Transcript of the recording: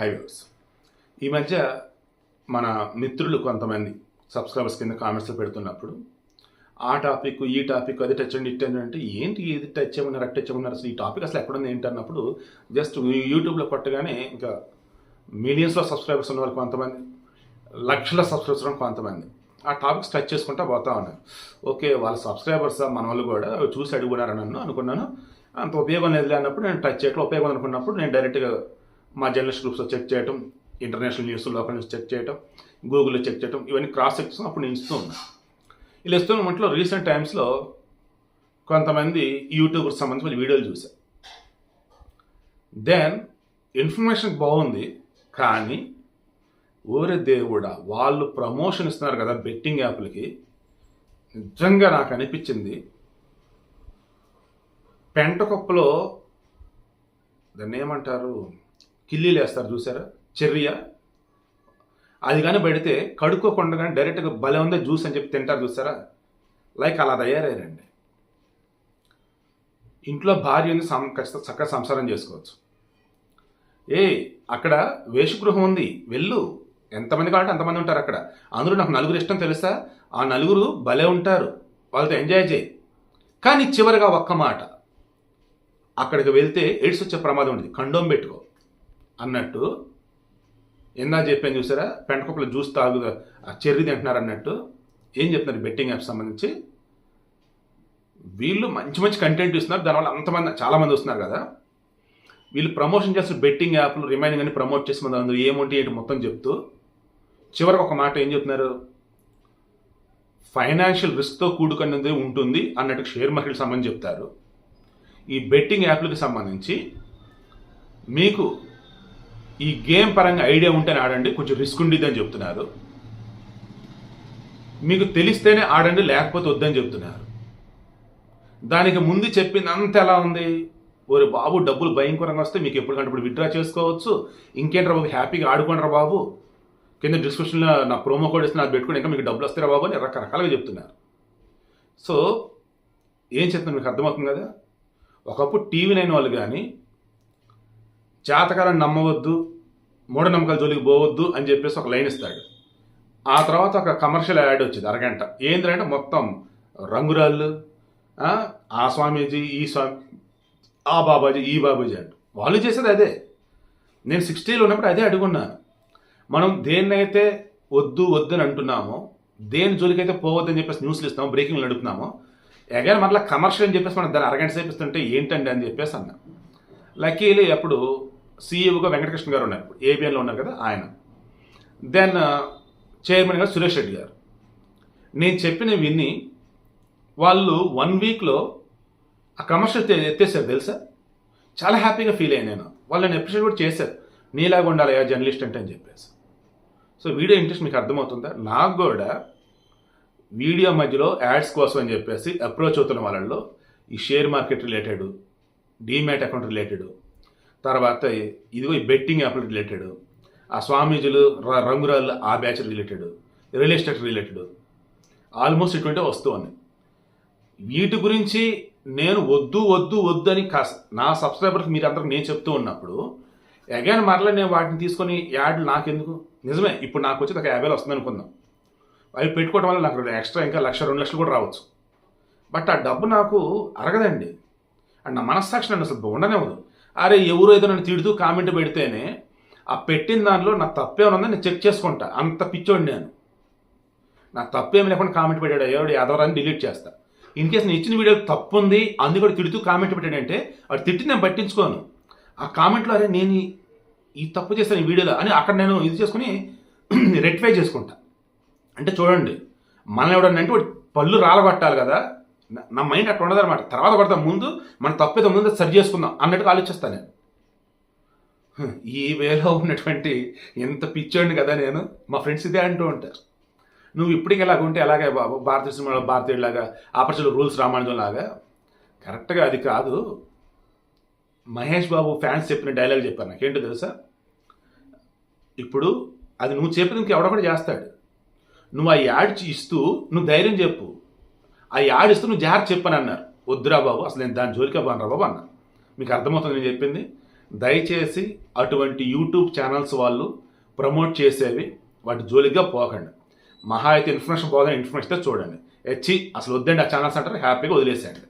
Highways. ఈ మధ్య మన మిత్రులు కొంతమంది సబ్స్క్రైబర్స్ కింద కామెంట్స్లో పెడుతున్నప్పుడు ఆ టాపిక్ ఈ టాపిక్ అది టచ్ అండి ఇట్ అంటే ఏంటి ఇది టచ్ చేయమన్నారు అట్ టచ్ చేయమన్నారు అసలు ఈ టాపిక్ అసలు ఎక్కడుంది ఏంటి అన్నప్పుడు జస్ట్ యూట్యూబ్లో కొట్టగానే ఇంకా మిలియన్స్లో సబ్స్క్రైబర్స్ ఉన్న వాళ్ళు కొంతమంది లక్షల సబ్స్క్రైబర్స్ ఉన్న కొంతమంది ఆ టాపిక్స్ టచ్ చేసుకుంటా పోతా ఉన్నారు. ఓకే వాళ్ళ సబ్స్క్రైబర్స్ మన వాళ్ళు కూడా చూసి అడుగున్నారు నన్ను అనుకున్నాను. అంత ఉపయోగం లేదు అన్నప్పుడు నేను టచ్ ఎట్లా ఉపయోగం అనుకున్నప్పుడు నేను డైరెక్ట్గా మా జర్నలిస్ట్ గ్రూప్స్లో చెక్ చేయటం international news local news check చేయటం గూగుల్లో చెక్ చేయటం ఇవన్నీ క్రాస్ చెక్ అప్పుడు నేను ఇస్తూ ఉన్నాను ఇలా ఇస్తున్న మట్లో రీసెంట్ టైమ్స్లో కొంతమంది యూట్యూబర్ సంబంధించిన వీడియోలు చూశారు దెన్ ఇన్ఫర్మేషన్ బాగుంది కానీ ఓరే దేవుడా వాళ్ళు ప్రమోషన్ ఇస్తున్నారు కదా బెట్టింగ్ యాప్లకి నిజంగా నాకు అనిపించింది పెంటకొప్పలో దాన్ని ఏమంటారు? కిల్లీలు వేస్తారు చూసారా? చెర్రియా? అది కానీ పెడితే కడుక్కోకుండా కానీ డైరెక్ట్గా భలే ఉందే జ్యూస్ అని చెప్పి తింటారు చూసారా? లైక్ అలా తయారయ్యారండి. ఇంట్లో భార్య ఉంది సం చక్కగా సంసారం చేసుకోవచ్చు. ఏ అక్కడ వేషగృహం ఉంది వెళ్ళు. ఎంతమంది కావాలంటే అంతమంది ఉంటారు అక్కడ. అందులో నాకు నలుగురు ఇష్టం తెలుసా? ఆ నలుగురు భలే ఉంటారు. వాళ్ళతో ఎంజాయ్ చేయి. కానీ చివరిగా ఒక్క మాట. అక్కడికి వెళ్తే ఎయిడ్స్ వచ్చే ప్రమాదం ఉంది కండోమ్ పెట్టుకో. అన్నట్టు. ఎందా చెప్పాను చూసారా? పెంటకుప్పలో జ్యూస్ తాగు ఆ చెర్రీ తింటున్నారు అన్నట్టు. ఏం చెప్తున్నారు బెట్టింగ్ యాప్ సంబంధించి? వీళ్ళు మంచి మంచి కంటెంట్ ఇస్తున్నారు. దానివల్ల అంతమంది చాలామంది వస్తున్నారు కదా. వీళ్ళు ప్రమోషన్ చేస్తున్న బెట్టింగ్ యాప్లు రిమైనింగ్ అని ప్రమోట్ చేసి మన అందులో ఏముంటే ఏంటి మొత్తం చెప్తూ చివరికి ఒక మాట ఏం చెప్తున్నారు? ఫైనాన్షియల్ రిస్క్తో కూడుకున్నది ఉంటుంది అన్నట్టు షేర్ మార్కెట్ సంబంధించి చెప్తారు. ఈ బెట్టింగ్ యాప్లకు సంబంధించి మీకు ఈ గేమ్ పరంగా ఐడియా ఉంటేనే ఆడండి కొంచెం రిస్క్ ఉండిద్ది అని చెప్తున్నారు. మీకు తెలిస్తేనే ఆడండి లేకపోతే వద్దని చెప్తున్నారు. దానికి ముందు చెప్పింది అంత ఎలా ఉంది? ఓరే బాబు డబ్బులు భయంకరంగా వస్తే మీకు ఎప్పటికంటే ఇప్పుడు విత్డ్రా చేసుకోవచ్చు. ఇంకేంట్రా బాబు హ్యాపీగా ఆడుకోండిరా బాబు. కింద డిస్క్రిప్షన్లో నా ప్రోమో కోడ్ ఇస్తే నాకు పెట్టుకుని ఇంకా మీకు డబ్బులు వస్తారా బాబు అని రకరకాలుగా చెప్తున్నారు. సో ఏం చెప్తున్నారు మీకు అర్థమవుతుంది కదా? ఒకప్పుడు టీవీ నైన్ వాళ్ళు కానీ జాతకాలను నమ్మవద్దు మూఢనమ్మకాల జోలికి పోవద్దు అని చెప్పేసి ఒక లైన్ ఇస్తాడు. ఆ తర్వాత ఒక కమర్షియల్ యాడ్ వచ్చింది అరగంట. ఏంటంటే మొత్తం రంగురాళ్ళు ఆ, స్వామీజీ ఈ స్వామి ఆ బాబాజీ ఈ బాబాజీ అంట. వాళ్ళు చేసేది అదే. నేను సిక్స్టీలో ఉన్నప్పుడు అదే అడుగున్నాను మనం దేన్నైతే వద్దు వద్దు అని అంటున్నామో దేని జోలికైతే పోవద్దని చెప్పేసి న్యూస్లు ఇస్తాము బ్రేకింగ్లు నడుపుతున్నామో ఎగైన్ మరలా కమర్షియల్ అని చెప్పేసి మనం దాన్ని అరగంట సేపు ఇస్తుంటే ఏంటండి అని చెప్పేసి అన్నా. లక్కీలీ అప్పుడు సీఈఓగా వెంకటకృష్ణ గారు ఉన్నారు. ఏబిఎన్లో ఉన్నారు కదా ఆయన. దెన్ చైర్మన్గా uh, సురేష్ రెడ్డి గారు. నేను చెప్పిన విని వాళ్ళు వన్ వీక్లో ఆ కమర్షియల్ ఎత్తేసారు తెలుసా? చాలా హ్యాపీగా ఫీల్ అయ్యాను నేను. వాళ్ళని ఎప్రిషియేట్ కూడా చేశారు. నీలాగా ఉండాలి ఆ జర్నలిస్ట్ అంటే అని చెప్పేసి. సో వీడియో ఇంట్రెస్ట్ మీకు అర్థమవుతుందా? నాకు కూడా వీడియో మధ్యలో యాడ్స్ కోసం అని చెప్పేసి అప్రోచ్ అవుతున్న వాళ్ళల్లో ఈ share market related demat account related తర్వాత ఇదిగో ఈ బెట్టింగ్ యాప్ రిలేటెడ్ ఆ స్వామీజీలు ర- రంగురాళ్ళు ఆ batch related real estate related almost ఇటువంటి వస్తూ ఉన్నాయి వీటి గురించి నేను వద్దు వద్దు వద్దు అని నా సబ్స్క్రైబర్కి మీరు అందరికి నేను చెప్తూ ఉన్నప్పుడు అగైన్ మరలా నేను వాటిని తీసుకొని యాడ్లు నాకెందుకు? నిజమే ఇప్పుడు నాకు వచ్చి ఒక యాభై వేలు వస్తుంది అనుకుందాం. అవి పెట్టుకోవడం వల్ల నాకు ఎక్స్ట్రా ఇంకా లక్ష రెండు లక్షలు కూడా రావచ్చు. బట్ ఆ డబ్బు నాకు అరగదండి. అండ్ నా మనస్సాక్షి నన్ను అసలు ఉండనివ్వదు. అరే ఎవరు ఏదో నన్ను తిడుతూ కామెంట్ పెడితేనే ఆ పెట్టిన దానిలో నా తప్పేమైనా ఉందని నేను చెక్ చేసుకుంటా. అంత పిచ్చోండి నేను. నా తప్పేం లేకుండా కామెంట్ పెట్టాడు. ఎవడు ఎదవరాని డిలీట్ చేస్తా. ఇన్ కేసు నేను ఇచ్చిన వీడియో తప్పు ఉంది అందుకు కూడా తిడుతూ కామెంట్ పెట్టాడంటే వాడు తిట్టి నేను పట్టించుకోను. ఆ కామెంట్లో అరే నేను ఈ- తప్పు చేస్తాను ఈ వీడియోలో అని అక్కడ నేను ఇది చేసుకుని రెక్టిఫై చేసుకుంటా. అంటే చూడండి మనం ఎవడన్నా అంటే వాడు పళ్ళు రాలగొట్టాలి కదా. నా- మైండ్ అట్లా ఉండదు అనమాట తర్వాత కొడతాం ముందు మన తప్పేదో ముందు సరి చేసుకుందాం అన్నట్టుగా ఆలోచిస్తాను నేను. ఈ వేలో ఉన్నటువంటి ఎంత పిచ్చోండి కదా నేను మా ఫ్రెండ్స్ ఇదే అంటూ ఉంటారు. నువ్వు ఇప్పటికి ఎలాగ ఉంటే అలాగే బాబు భారతీయ సినిమాలో భారతీయులాగా ఆపర్చులు రూల్స్ రామానుజం లాగా కరెక్ట్గా అది కాదు. మహేష్ బాబు ఫ్యాన్స్ చెప్పిన డైలాగ్ చెప్పాను నాకేంటో తెలుసా? ఇప్పుడు అది నువ్వు చెప్పిన ఎవడో కూడా చేస్తాడు. నువ్వు ఆ యాడ్ ఇస్తూ నువ్వు ధైర్యం చెప్పు. అవి ఆడిస్తూ నువ్వు జాగ్రత్త చెప్పని అన్నారు. వద్దురా బాబు అసలు నేను దాని జోలికే బాను బాబు అన్నా మీకు అర్థమవుతుంది నేను చెప్పింది? దయచేసి అటువంటి యూట్యూబ్ ఛానల్స్ వాళ్ళు ప్రమోట్ చేసేవి వాటి జోలిగా పోకండి. మహా అయితే ఇన్ఫర్మేషన్ పోగా ఇన్ఫర్మేషన్ చూడండి. వచ్చి అసలు వద్దండి ఆ ఛానల్స్ అంటారు హ్యాపీగా వదిలేసేయండి.